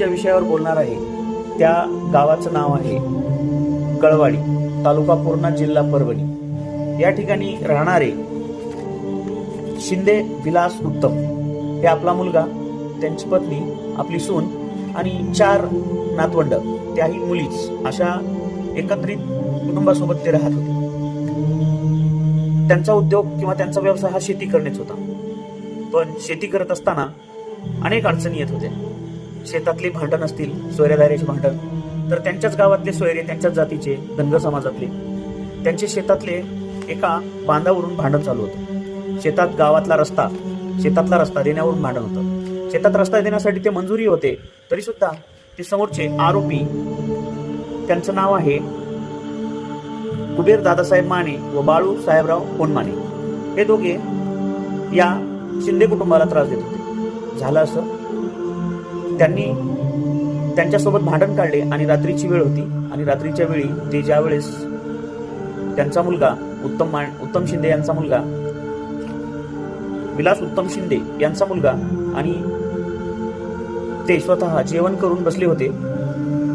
ज्या विषयावर बोलणार आहे. त्या गावाचं नाव आहे कळवाडी तालुका पूर्णा जिल्हा परभणी. या ठिकाणी राहणारे शिंदे विलास उत्तम हे आपला मुलगा त्यांची पत्नी आपली सून आणि चार नातवंड त्याही मुलीच अशा एकत्रित कुटुंबासोबत ते राहत होते. त्यांचा उद्योग किंवा त्यांचा व्यवसाय हा शेती करण्याच होता. पण शेती करत असताना अनेक अडचणी येत होत्या. शेतातली भांडण असतील सोयरेदाऱ्याचे भांडण तर त्यांच्याच गावातले सोयरे त्यांच्याच जातीचे धनगर समाजातले त्यांचे शेतातले एका बांधावरून भांडण चालू होतं. शेतात गावातला रस्ता शेतातला रस्ता देण्यावरून भांडण होतं. शेतात रस्ता देण्यासाठी ते मंजुरी होते तरीसुद्धा ते समोरचे आरोपी त्यांचं नाव आहे कुबेर दादासाहेब माने व बाळू साहेबराव कोणमाने हे दोघे या शिंदे कुटुंबाला त्रास देत होते. झालं असं? त्यांनी त्यांच्यासोबत भांडण काढले आणि रात्रीची वेळ होती. आणि रात्रीच्या वेळी ते ज्या वेळेस त्यांचा मुलगा उत्तम मान उत्तम शिंदे यांचा मुलगा विलास उत्तम शिंदे यांचा मुलगा आणि ते स्वतः जेवण करून बसले होते.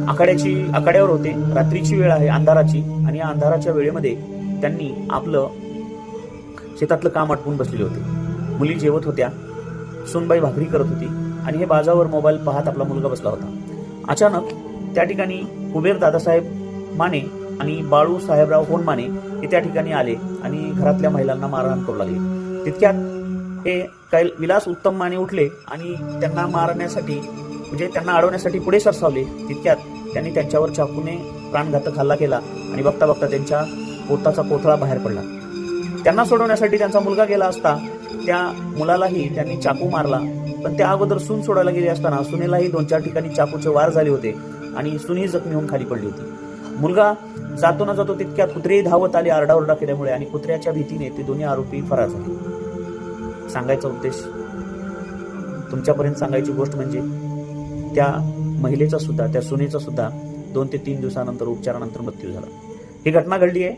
आखाड्याची आखाड्यावर होते. रात्रीची वेळ आहे अंधाराची आणि या अंधाराच्या वेळेमध्ये त्यांनी आपलं शेतातलं काम आटपून बसलेले होते. मुली जेवत होत्या. सोनबाई भाकरी करत होती. आणि हे बाजावर मोबाईल पाहत आपला मुलगा बसला होता. अचानक त्या ठिकाणी कुबेर दादासाहेब माने आणि बाळू साहेबराव होन माने हे त्या ठिकाणी आले आणि घरातल्या महिलांना मारहाण करू लागले. तितक्यात हे कैल विलास उत्तम माने उठले आणि त्यांना मारण्यासाठी म्हणजे त्यांना अडवण्यासाठी पुढे सरसावले. तितक्यात त्यांनी त्यांच्यावर चाकूने प्राणघातक हल्ला केला आणि बघता बघता त्यांच्या पोताचा कोथळा बाहेर पडला. त्यांना सोडवण्यासाठी त्यांचा मुलगा गेला असता त्या मुलालाही त्यांनी चाकू मारला पण त्या अगोदर सून सोडायला गेले असताना सुनेलाही दोन चार ठिकाणी चाकूचे वार झाले होते आणि सुनी जखमी होऊन खाली पडली होती. मुलगा जातो ना जातो तितक्यात कुत्रेही धावत आले आरडाओरडा केल्यामुळे आणि कुत्र्याच्या भीतीने ते दोन्ही आरोपी फरार झाले. सांगायचा उद्देश? तुमच्यापर्यंत सांगायची गोष्ट म्हणजे त्या महिलेचा सुद्धा त्या सुनेचा सुद्धा दोन ते तीन दिवसानंतर उपचारानंतर मृत्यू झाला. ही घटना घडली आहे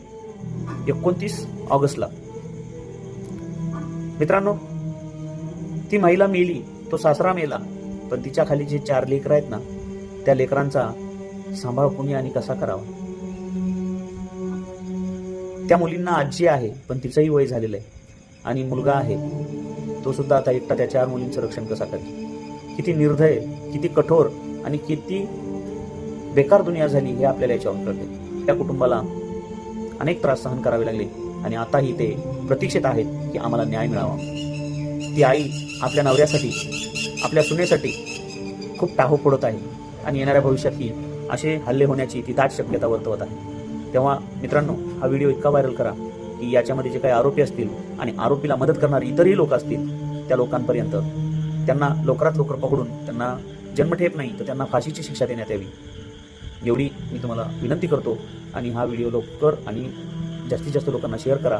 एकोणतीस ऑगस्टला. मित्रांनो ती महिला मेली. तो सासरा मेला. पण तिच्या खाली जे चार लेकर आहेत ना त्या लेकरांचा सांभाळ कुणी आणि कसा करावा? त्या मुलींना आजी आहे पण तिचंही वय झालेलं आहे. आणि मुलगा आहे तो सुद्धा आता एकटा त्या चार मुलींचं रक्षण कसा करेल किती निर्दय किती कठोर आणि किती बेकार दुनिया झाली हे आपल्याला याच्यावर कळते. त्या कुटुंबाला अनेक त्रास सहन करावे लागले. आणि आताही ते प्रतीक्षेत आहेत की आम्हाला न्याय मिळावा. ती आई आपल्या नवऱ्यासाठी आपल्या सुनेसाठी खूप टाहो फोडत आहे आणि येणाऱ्या भविष्यातही असे हल्ले होण्याची ती दाट शक्यता वर्तवत आहे. तेव्हा मित्रांनो हा व्हिडिओ इतका व्हायरल करा की याच्यामध्ये जे काही आरोपी असतील आणि आरोपीला मदत करणारे इतरही लोक असतील त्या लोकांपर्यंत त्यांना लवकरात लवकर पकडून त्यांना जन्मठेप नाही तर त्यांना फाशीची शिक्षा देण्यात यावी. एवढी मी तुम्हाला विनंती करतो आणि हा व्हिडिओ लवकर आणि जास्तीत जास्त लोकांना शेअर करा.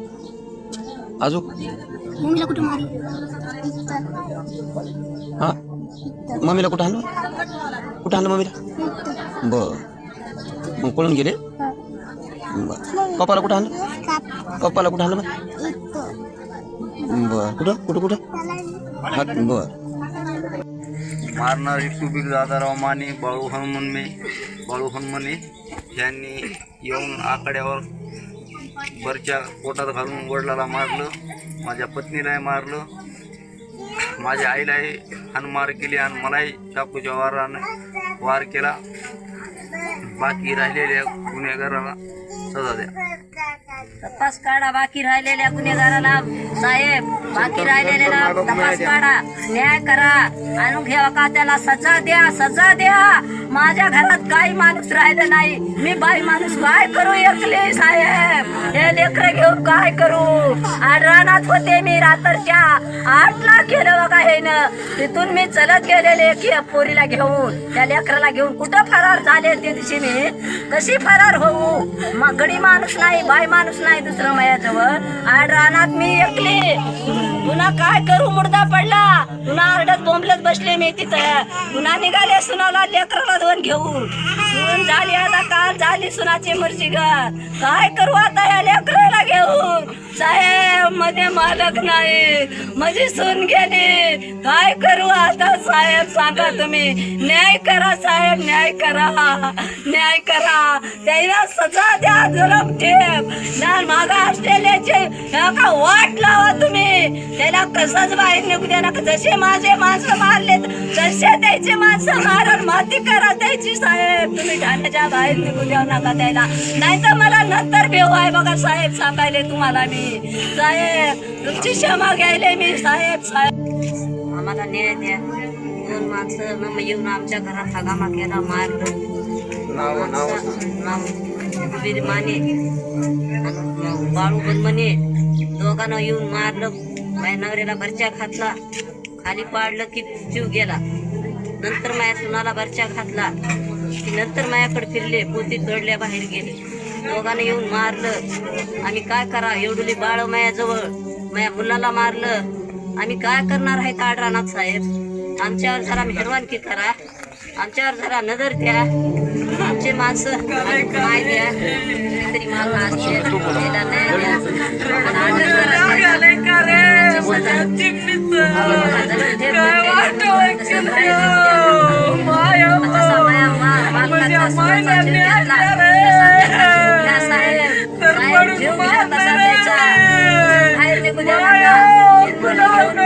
अजून? मम्मीला कुठे मारली हां? मम्मीला कुठं आणलं कुठं आणलं मम्मीला? बरं. मग पळून गेले. बरं. पप्पाला कुठं आणलं पप्पाला कुठं आणलं मग? बरं. कुठं? कुठं कुठं? हां बरं. मारणारी कुबीर दादाराव माने बाळू हनुमने बाळू हनुमने यांनी येऊन आकड्यावर वरच्या पोटात घालून वडिलाला मारलं माझ्या पत्नीलाही मारलं माझ्या आईलाही हानमार केली आणि मलाही चाकूच्या वाराने वार केला. बाकी राहिलेल्या गुन्हेगाराला सजा द्या. तपास काढा बाकी राहिलेल्या गुन्हेगाराला. साहेब बाकी राहिलेल्या तपास काढा न्याय करा. आणून घ्यावा का त्याला? सजा द्या सजा द्या. माझ्या घरात काही माणूस राहिले नाही. मी बाई माणूस काय करू एकले साहेब. हे लेकर घेऊन काय करू? रानात होते मी रात्रच्या. आठला केलं बघा हे न तिथून मी चलत गेलेले की पोरीला घेऊन. त्या लेकराला घेऊन कुठं फरार झाले ते दिवशी मी? कशी फरार होऊ? मग गडी माणूस नाही बाई माणूस नाही दुसरं माझ्याजवळ. आणि रानात मी एकली पुन्हा काय करू? मुर्दा पडला. पुन्हा आरडत बोंबलत बसले मी तिथं. पुन्हा निघाले सुनाला लेकराला दोन घेऊन. सून झाली आता झाली सुनाची मर्जी ग. काय करू आता या लेकराला घेऊन? साहेबमध्ये मालक नाही. माझी सून गेली. काय करू आता साहेब? सांगा तुम्ही. न्याय करा साहेब न्याय करा. न्याय करा. त्याला सजा द्या जुलम ठेप. ना मागा ऑस्ट्रेलियाचे का वाट लावा तुम्ही. त्याला कसंच बाहेर निघू द्या ना जसे माझे माणसं मारले तसे त्याचे माणसं मारण माती करा त्याची साहेब. तुम्ही ठाण्याच्या बाहेर निघू द्या नका त्याला. नाही तर मला नंतर भेव आहे बघा साहेब सांगायले तुम्हाला मी. साहेब तुमची क्षमा घ्यायले मी साहेब साहेब. आम्हाला न्याय द्या. दोन माणसं मग येऊन आमच्या घरात हगामा केला मारलं. नाव वीर माने. बाळू बनमने दोघांना येऊन मारलं. माझ्या नवऱ्याला भरच्या घातला खाली पाडलं की जीव गेला. नंतर माझ्या सुनाला भरच्या घातला की नंतर माझ्याकडे फिरले पोती तोडल्या बाहेर गेले. दोघांना येऊन मारलं. आम्ही काय करा एवढुली बाळ माझ्याजवळ माझ्या मुलाला मारलं. आम्ही काय करणार आहे रानात साहेब? आमच्यावर जरा मेहरबानकी करा. आमच्यावर जरा नजर द्या. आमचे माणसं माय द्या. तरी माग बाहेर